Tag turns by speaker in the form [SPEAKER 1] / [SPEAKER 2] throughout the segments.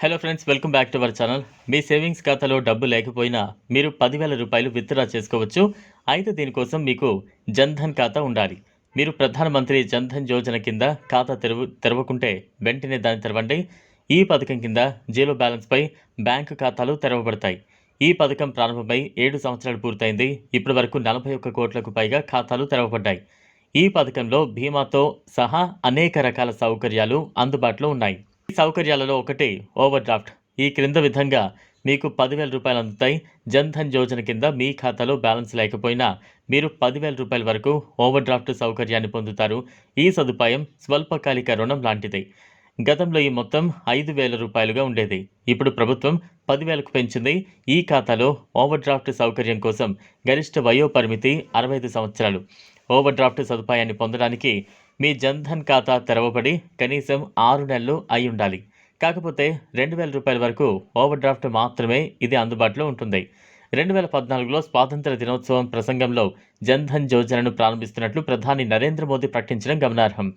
[SPEAKER 1] Hello friends welcome back to our channel me savings ఖాతాలో డబ్బు లేకపోయినా మీరు పదివేల రూపాయలు విత్డ్రా చేసుకోవచ్చు. అయితే దీనికోసం మీకు జన్ధన్ ఖాతా ఉండాలి. మీరు ప్రధానమంత్రి జన్ధన్ యోజన కింద ఖాతా తెరవ తెరవకుంటే వెంటనే దాన్ని తెరవండి. ఈ పథకం కింద జీరో బ్యాలెన్స్పై బ్యాంకు ఖాతాలు తెరవబడతాయి. ఈ పథకం ప్రారంభమై ఏడు సంవత్సరాలు పూర్తయింది. ఇప్పటి వరకు నలభై ఒక్క కోట్లకు పైగా ఖాతాలు తెరవబడ్డాయి. ఈ పథకంలో బీమాతో సహా అనేక రకాల సౌకర్యాలు అందుబాటులో ఉన్నాయి. సౌకర్యాలలో ఒకటి ఓవర్ డ్రాఫ్ట్ ఈ క్రింద విధంగా మీకు పదివేల రూపాయలు అందుతాయి. జన్ధన్ యోజన కింద మీ ఖాతాలో బ్యాలెన్స్ లేకపోయినా మీరు పదివేల రూపాయల వరకు ఓవర్ డ్రాఫ్ట్ సౌకర్యాన్ని పొందుతారు. ఈ సదుపాయం స్వల్పకాలిక రుణం లాంటిది. గతంలో ఈ మొత్తం ఐదు వేల రూపాయలుగా ఉండేది. ఇప్పుడు ప్రభుత్వం పదివేలకు పెంచింది. ఈ ఖాతాలో ఓవర్ డ్రాఫ్ట్ సౌకర్యం కోసం గరిష్ట వయో పరిమితి అరవై ఐదు సంవత్సరాలు. ఓవర్ డ్రాఫ్ట్ సదుపాయాన్ని పొందడానికి మీ జన్ధన్ ఖాతా తెరవబడి కనీసం ఆరు నెలలు అయి ఉండాలి. కాకపోతే రెండు వేల రూపాయల వరకు ఓవర్ డ్రాఫ్ట్ మాత్రమే ఇది అందుబాటులో ఉంటుంది. రెండు వేల పద్నాలుగులో స్వాతంత్ర దినోత్సవం ప్రసంగంలో జన్ధన్ యోజనను ప్రారంభిస్తున్నట్లు ప్రధాని నరేంద్ర మోదీ ప్రకటించడం గమనార్హం.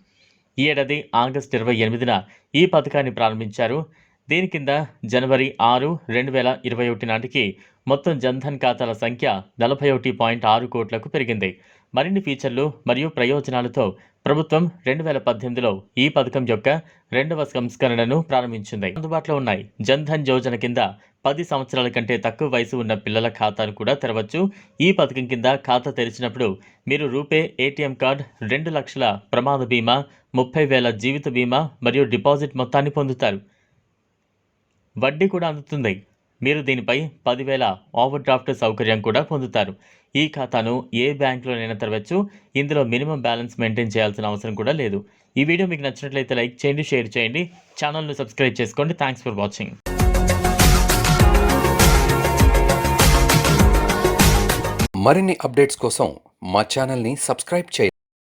[SPEAKER 1] ఈ ఏడాది ఆగస్టు ఇరవై ఎనిమిదిన ఈ పథకాన్ని ప్రారంభించారు. దీని కింద జనవరి ఆరు రెండు వేల ఇరవై ఒకటి నాటికి మొత్తం జన్ధన్ ఖాతాల సంఖ్య నలభై ఒకటి పాయింట్ ఆరు కోట్లకు పెరిగింది. మరిన్ని ఫీచర్లు మరియు ప్రయోజనాలతో ప్రభుత్వం రెండు వేల పద్దెనిమిదిలో ఈ పథకం యొక్క రెండవ సంస్కరణను ప్రారంభించింది. అందుబాటులో ఉన్నాయి. జన్ధన్ యోజన కింద పది సంవత్సరాల కంటే తక్కువ వయసు ఉన్న పిల్లల ఖాతాను కూడా తెరవచ్చు. ఈ పథకం కింద ఖాతా తెరిచినప్పుడు మీరు రూపే ఏటీఎం కార్డ్ రెండు లక్షల ప్రమాద బీమా ముప్పై వేల జీవిత బీమా మరియు డిపాజిట్ మొత్తాన్ని పొందుతారు. వడ్డీ కూడా అందుతుంది. మీరు దీనిపై పదివేల ఓవర్ డ్రాఫ్ట్ సౌకర్యం కూడా పొందుతారు. ఈ ఖాతాను ఏ బ్యాంకులోనైనా తెరవచ్చు. ఇందులో మినిమం బ్యాలెన్స్ మెయింటైన్ చేయాల్సిన అవసరం కూడా లేదు. ఈ వీడియో మీకు నచ్చినట్లయితే లైక్ చేయండి షేర్ చేయండి. ఛానల్ను సబ్స్క్రైబ్ చేసుకోండి. Thanks for watching.
[SPEAKER 2] మరిన్ని అప్డేట్స్ కోసం మా ఛానల్ని సబ్స్క్రైబ్ చేయండి.